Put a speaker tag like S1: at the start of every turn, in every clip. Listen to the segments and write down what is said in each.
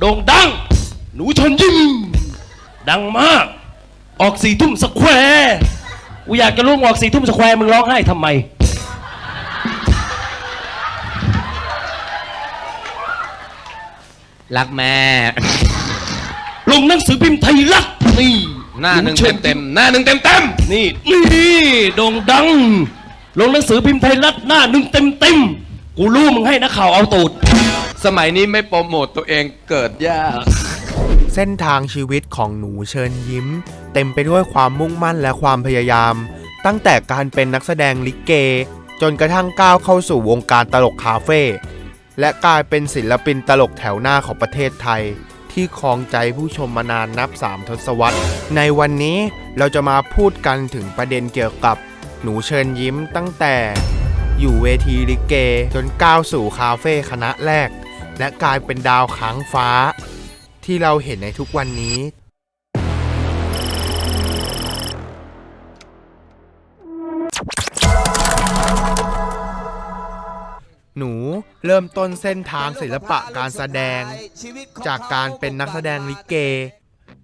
S1: โด่งดัง หนูเชนยิ้ม ดังมาก ออกสี่ทุ่มสแควร์กูอยากจะรู้ว่าออกสี่ทุ่มสแควร์มึงร้องไห้ทำไม
S2: รักแม่
S1: ลงหนังสือพิมพ์ไทยรัฐนี่
S2: หน้าหนึ่ง
S1: ชิ
S2: เต็มเต็มๆหน้าหนึ่งเต็มเต็ม
S1: นี่นี่โด่งดัง ลงหนังสือพิมพ์ไทยรัฐหน้าหนึ่งเต็มเต็มๆกูรู้มึงให้นักข่าวเอาตูด
S2: ๆ สมัยนี้ไม่โปรโมตตัวเองเกิดยาก
S3: เส้นทางชีวิตของหนูเชิญยิ้ม เต็มไปด้วยความมุ่งมั่นและความพยายาม ตั้งแต่การเป็นนักแสดงลิเก จนกระทั่งก้าวเข้าสู่วงการตลกคาเฟ่และกลายเป็นศิลปินตลกแถวหน้าของประเทศไทย ที่ครองใจผู้ชมมานานนับ 3 ทศวรรษ ในวันนี้เราจะมาพูดกันถึงประเด็นเกี่ยวกับ หนูเชิญยิ้มตั้งแต่ อยู่เวทีลิเก จนก้าวสู่คาเฟ่คณะแรก และกลายเป็นดาวค้างฟ้า ที่เราเห็นในทุกวันนี้ หนูเริ่มต้นเส้นทางศิลปะการแสดง จากการเป็นนักแสดงลิเก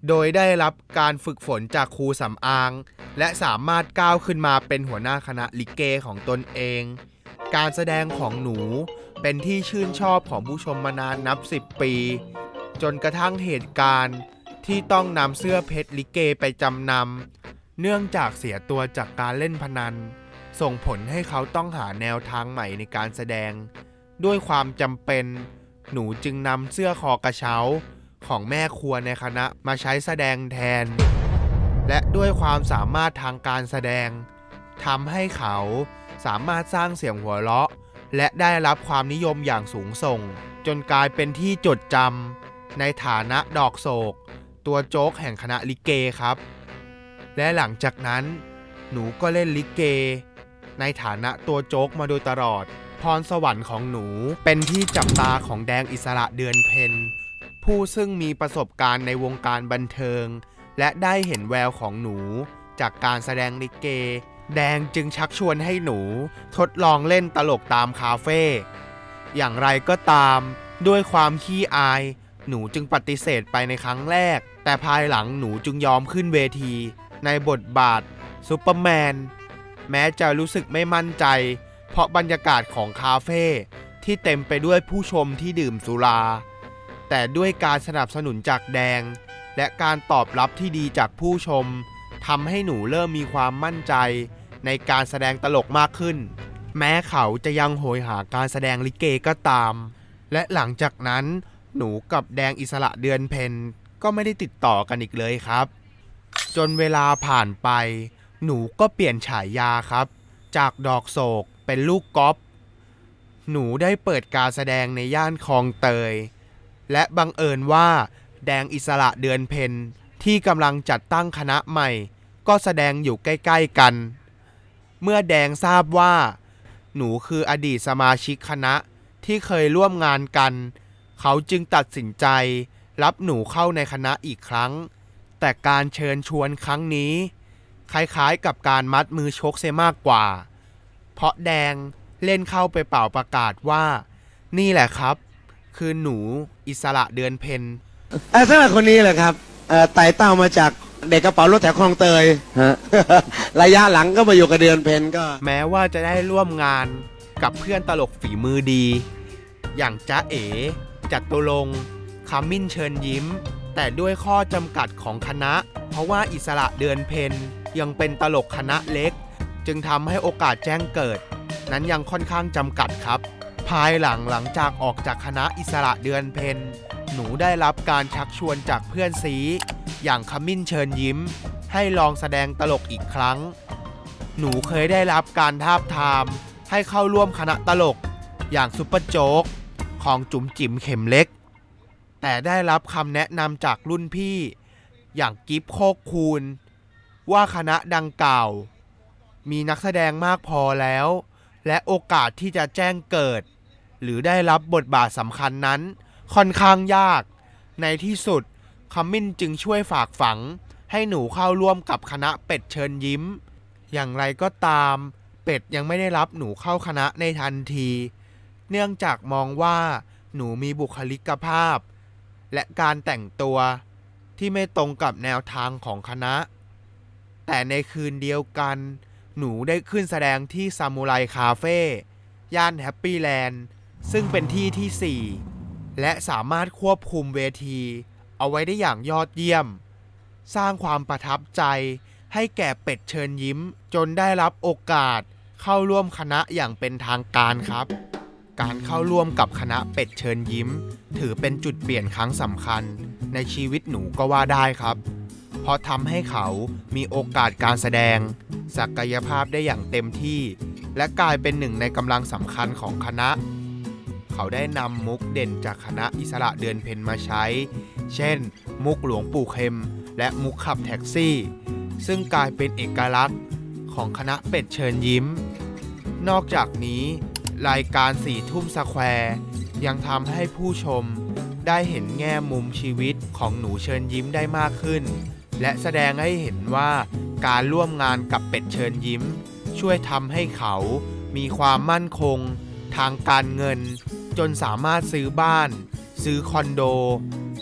S3: โดยได้รับการฝึกฝนจากครูสำอาง และสามารถก้าวขึ้นมาเป็นหัวหน้าคณะลิเกของตนเอง การแสดงของหนู เป็นที่ชื่นชอบของผู้ชมมานานนับ 10 ปี จนกระทั่งเหตุการณ์ที่ต้องนำเสื้อเพชรลิเกไปจำนำเนื่องจากเสียตัวจากการเล่นพนัน ส่งผลให้เขาต้องหาแนวทางใหม่ในการแสดง ด้วยความจำเป็น หนูจึงนำเสื้อคอกระเช้าของแม่ครัวในคณะมาใช้แสดงแทน และด้วยความสามารถทางการแสดงทำให้เขาสามารถสร้างเสียงหัวเราะ และได้รับความนิยมอย่างสูงส่ง จนกลายเป็นที่จดจำในฐานะดอกโศก ตัวโจ๊กแห่งคณะลิเกครับ และหลังจากนั้น หนูก็เล่นลิเก ในฐานะตัวโจ๊กมาโดยตลอด พรสวรรค์ของหนูเป็นที่จับตาของแดงอิสระเดือนเพ็ญผู้ซึ่งมีประสบการณ์ในวงการบันเทิง และได้เห็นแววของหนูจากการแสดงลิเก แดงจึงชักชวนให้หนูทดลองเล่นตลกตามคาเฟ่ อย่างไรก็ตาม ด้วยความขี้อาย หนูจึงปฏิเสธไปในครั้งแรก แต่ภายหลังหนูจึงยอมขึ้นเวที ในบทบาทซูเปอร์แมน แม้จะรู้สึกไม่มั่นใจ เพราะบรรยากาศของคาเฟ่ที่เต็มไปด้วยผู้ชมที่ดื่มสุรา แต่ด้วยการสนับสนุนจากแดง และการตอบรับที่ดีจากผู้ชมทำให้หนูเริ่มมีความมั่นใจ ในการแสดงตลกมากขึ้น แม้เขาจะยังโหยหาการแสดงลิเกก็ตาม และหลังจากนั้นหนูกับแดงอิสระเดือนเพ็ญก็ไม่ได้ติดต่อกันอีกเลยครับ จนเวลาผ่านไป หนูก็เปลี่ยนฉายาครับ จากดอกโศกเป็นลูกก๊อฟหนูได้เปิดการแสดงในย่านคลองเตย และบังเอิญว่า แดงอิสระเดือนเพ็ญที่กำลังจัดตั้งคณะใหม่ ก็แสดงอยู่ใกล้ ๆ กัน เมื่อแดงทราบว่า หนูคืออดีตสมาชิกคณะที่เคยร่วมงานกัน เขาจึงตัดสินใจ รับหนูเข้าในคณะอีกครั้ง แต่การเชิญชวนครั้งนี้ คล้ายๆกับการมัดมือชกเสียมากกว่า เพราะแดงเล่นเข้าไปเป่าประกาศว่า นี่แหละครับ คือหนูอิสระเดือนเพ็ญ
S4: เอ่อสำหรับคนนี้แหละครับเอ่อไต่เต้ามาจาก เด็กกระเป๋ารถแถวคลองเตย
S2: ฮะ
S4: ระยะหลังก็มาอยู่กับเดือนเพนก็
S3: แม้ว่าจะได้ร่วมงานกับเพื่อนตลกฝีมือดี อย่างจ๊ะเอ๋ จัตุรงค์คามิ้นเชิญยิ้ม แต่ด้วยข้อจำกัดของคณะ เพราะว่าอิสระเดือนเพนยังเป็นตลกคณะเล็ก จึงทำให้โอกาสแจ้งเกิด นั้นยังค่อนข้างจำกัดครับ ภายหลังหลังจากออกจากคณะอิสระเดือนเพนหนูได้รับการชักชวนจากเพื่อนซี อย่างขมิ้นเชิญยิ้ม ให้ลองแสดงตลกอีกครั้ง หนูเคยได้รับการทาบทามให้เข้าร่วมคณะตลก อย่างซุปเปอร์โจ๊กของจุ๋มจิ๋มเข็มเล็ก แต่ได้รับคำแนะนำจากรุ่นพี่ อย่างกิฟโคกคูณ ว่าคณะดังกล่าว มีนักแสดงมากพอแล้ว และโอกาสที่จะแจ้งเกิด หรือได้รับบทบาทสำคัญนั้นค่อนข้างยาก ในที่สุด คอมมินจึงช่วยฝากฝัง ให้หนูเข้าร่วมกับคณะเป็ดเชิญยิ้ม อย่างไรก็ตาม เป็ดยังไม่ได้รับหนูเข้าคณะในทันที เนื่องจากมองว่าหนูมีบุคลิกภาพ และการแต่งตัวที่ไม่ตรงกับแนวทางของคณะ แต่ในคืนเดียวกัน หนูได้ขึ้นแสดงที่ซามูไรคาเฟ่ย่านแฮปปี้แลนด์ซึ่งเป็นที่ที่ 4 และสามารถควบคุมเวที เอาไว้ได้อย่างยอดเยี่ยม สร้างความประทับใจ ให้แก่เป็ดเชิญยิ้ม จนได้รับโอกาส เข้าร่วมคณะอย่างเป็นทางการครับ การเข้าร่วมกับคณะเป็ดเชิญยิ้ม ถือเป็นจุดเปลี่ยนครั้งสำคัญ ในชีวิตหนูก็ว่าได้ครับ เพราะทำให้เขามีโอกาสการแสดง ศักยภาพได้อย่างเต็มที่ และกลายเป็นหนึ่งในกำลังสำคัญของคณะ เขาได้นำมุกเด่นจากคณะอิสระเดือนเพ็ญมาใช้ เช่น มุกหลวงปู่เข็ม และมุกขับแท็กซี่ ซึ่งกลายเป็นเอกลักษณ์ของคณะเป็ดเชิญยิ้ม นอกจากนี้รายการสี่ทุ่มสแควร์ยังทำให้ผู้ชมได้เห็นแง่มุมชีวิตของหนูเชิญยิ้มได้มากขึ้น และแสดงให้เห็นว่าการร่วมงานกับเป็ดเชิญยิ้ม ช่วยทำให้เขามีความมั่นคง ทางการเงิน จนสามารถซื้อบ้าน ซื้อคอนโด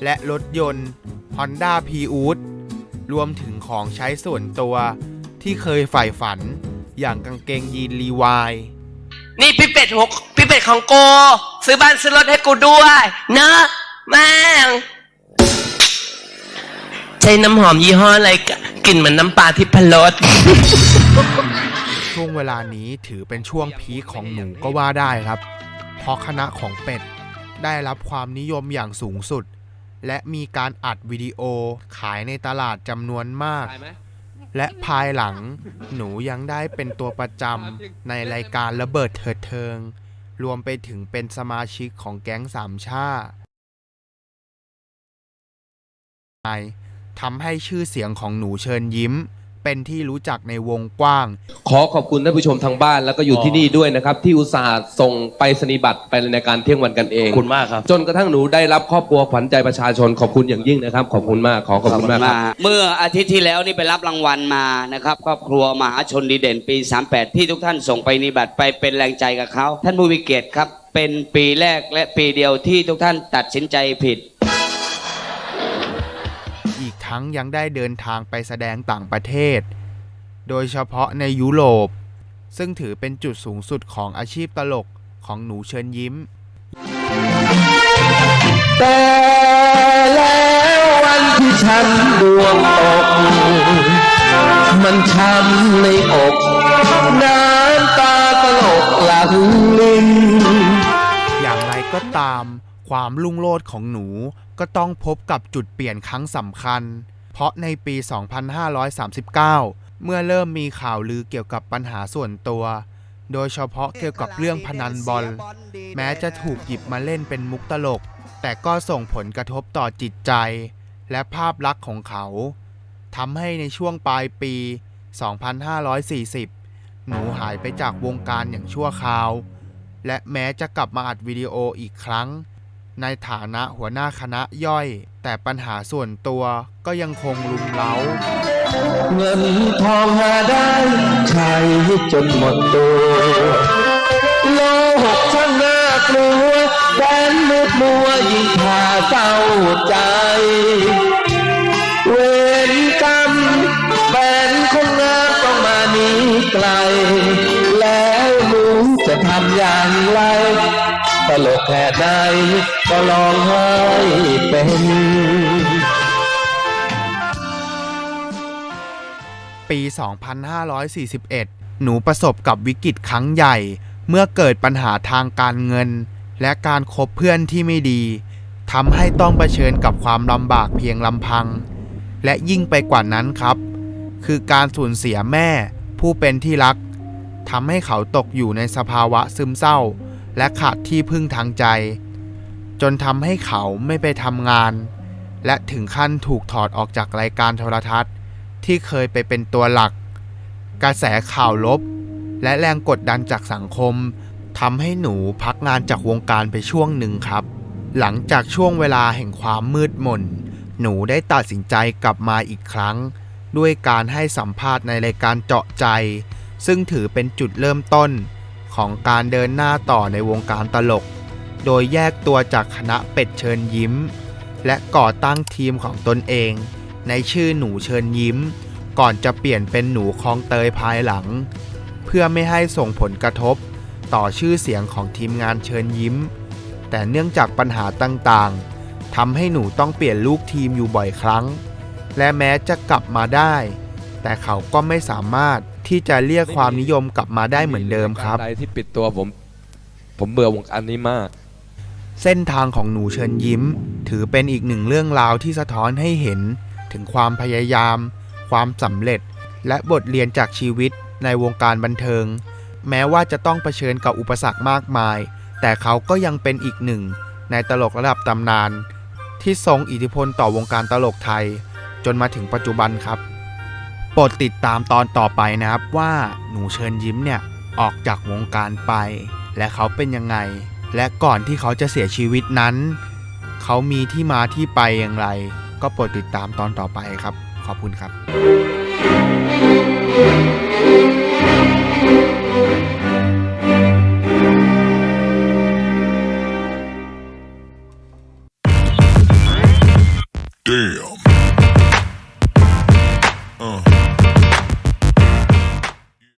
S3: และรถยนต์ Honda p r i u s รวมถึงของใช้ส่วนตัวที่เคยใฝ่ฝัน อย่างกางเกงยีนรีวาย
S5: นี่พี่เป็ดหกพี่เป็ดของกูซื้อบ้านซื้อรถให้กูด้วย เนอะแม่งใช้น้ำหอมยี่ห้ออะไรกะกลิ่นเหมือนน้ำปลาทิพรส
S3: ช่วงเวลานี้ถือเป็นช่วงพีคของหนูก็ว่าได้ครับเพ ราะคณะของเป็ด ได้รับความนิยมอย่างสูงสุด และมีการอัดวิดีโอขายในตลาดจำนวนมาก และภายหลังหนูยังได้เป็นตัวประจำในรายการระเบิดเถิดเทิง รวมไปถึงเป็นสมาชิกของแก๊งสามชาทำให้ชื่อเสียงของหนูเชิญยิ้ม เป็นที่รู้จักในวงกว้าง
S2: ขอขอบคุณท่านผู้ชมทางบ้านแล้วก็อยู่ที่นี่ด้วยนะครับ ที่อุตส่าห์ส่งไปสนิบัตรไปในการเที่ยงวันกันเอง
S1: ขอบคุณมากครับ
S2: จนกระทั่งหนูได้รับครอบครัวขวัญใจประชาชนขอบคุณอย่างยิ่งนะครับ ขอบคุณมากขอขอบคุณมากครับ
S6: เมื่ออาทิตย์ที่แล้วนี่ไปรับรางวัลมานะครับครอบครัวมหาชนดีเด่นปี 38 ที่ทุกท่านส่งไปนิบัติไปเป็นแรงใจกับเขาท่านผู้วิเกียรติครับ เป็นปีแรกและปีเดียวที่ทุกท่านตัดสินใจผิด
S3: อีก ทั้งยังได้เดินทางไปแสดงต่างประเทศ โดยเฉพาะในยุโรป ซึ่งถือเป็นจุดสูงสุดของอาชีพตลกของหนูเชิญยิ้ม
S2: แต่แล้ววันที่ฉันดวงตก มันช้ำในอกน้ำตาตลกหลังลิน
S3: อย่างไรก็ตาม ความลุ่งโลดของหนูก็ต้องพบกับจุดเปลี่ยนครั้งสำคัญ เพราะในปี 2539 เมื่อเริ่มมีข่าวลือเกี่ยวกับปัญหาส่วนตัว โดยเฉพาะเกี่ยวกับเรื่องพนันบอล แม้จะถูกหยิบมาเล่นเป็นมุกตลก แต่ก็ส่งผลกระทบต่อจิตใจ และภาพลักษณ์ของเขาทำให้ในช่วงปลายปี 2540 หนูหายไปจากวงการอย่างชั่วคราว และแม้จะกลับมาอัดวิดีโออีกครั้ง ในฐานะหัวหน้าคณะย่อย แต่ปัญหาส่วนตัวก็ยังคงลุมเล้า
S2: เงินทองหาได้ใช้จนหมดตัวโลหกช่างน่ากลัวแสนมืดมัวยิ่งพาเศร้าใจ เวรกรรมแฟนคนงามต้องมาหนีไกล แล้วหนูจะทำอย่างไร ตลกแค่ไหนก็ลองให้เป็น
S3: ปี 2541 หนูประสบกับวิกฤตครั้งใหญ่ เมื่อเกิดปัญหาทางการเงิน และการคบเพื่อนที่ไม่ดีทำให้ต้องเผชิญกับความลำบากเพียงลำพัง และยิ่งไปกว่านั้นครับ คือการสูญเสียแม่ผู้เป็นที่รักทำให้เขาตกอยู่ในสภาวะซึมเศร้า และขาดที่พึ่งทางใจ จนทำให้เขาไม่ไปทำงาน และถึงขั้นถูกถอดออกจากรายการโทรทัศน์ ที่เคยไปเป็นตัวหลัก กระแสข่าวลบ และแรงกดดันจากสังคมทำให้หนูพักงานจากวงการไปช่วงหนึ่งครับ หลังจากช่วงเวลาแห่งความมืดมน หนูได้ตัดสินใจกลับมาอีกครั้ง ด้วยการให้สัมภาษณ์ในรายการเจาะใจ ซึ่งถือเป็นจุดเริ่มต้น ของการเดินหน้าต่อในวงการตลก โดยแยกตัวจากคณะเป็ดเชิญยิ้ม และก่อตั้งทีมของตนเอง ในชื่อหนูเชิญยิ้ม ก่อนจะเปลี่ยนเป็นหนูคลองเตยภายหลัง เพื่อไม่ให้ส่งผลกระทบต่อชื่อเสียงของทีมงานเชิญยิ้ม แต่เนื่องจากปัญหาต่างๆทำให้หนูต้องเปลี่ยนลูกทีมอยู่บ่อยครั้ง และแม้จะกลับมาได้ แต่เขาก็ไม่สามารถ ที่จะเรียกความนิยมกลับมาได้เหมือนเดิมครับ
S7: ใดที่ปิดตัวผม ผมเบื่อวงการนี้มาก
S3: เส้นทางของหนูเชิญยิ้ม ถือเป็นอีกหนึ่งเรื่องราวที่สะท้อนให้เห็น ถึงความพยายาม ความสำเร็จ และบทเรียนจากชีวิตในวงการบันเทิง แม้ว่าจะต้องเผชิญกับอุปสรรคมากมาย แต่เขาก็ยังเป็นอีกหนึ่ง ในตลกระดับตำนาน ที่ทรงอิทธิพลต่อวงการตลกไทย จนมาถึงปัจจุบันครับโป รดติดตามตอนต่อไปนะครับว่าหนูเชิญยิ้มเนี่ยออกจากวงการไป และเขาเป็นยังไง และก่อนที่เขาจะเสียชีวิตนั้น เขามีที่มาที่ไปอย่างไร ก็โปรดติดตามตอนต่อไปครับ ขอบคุณครับ
S8: Damn.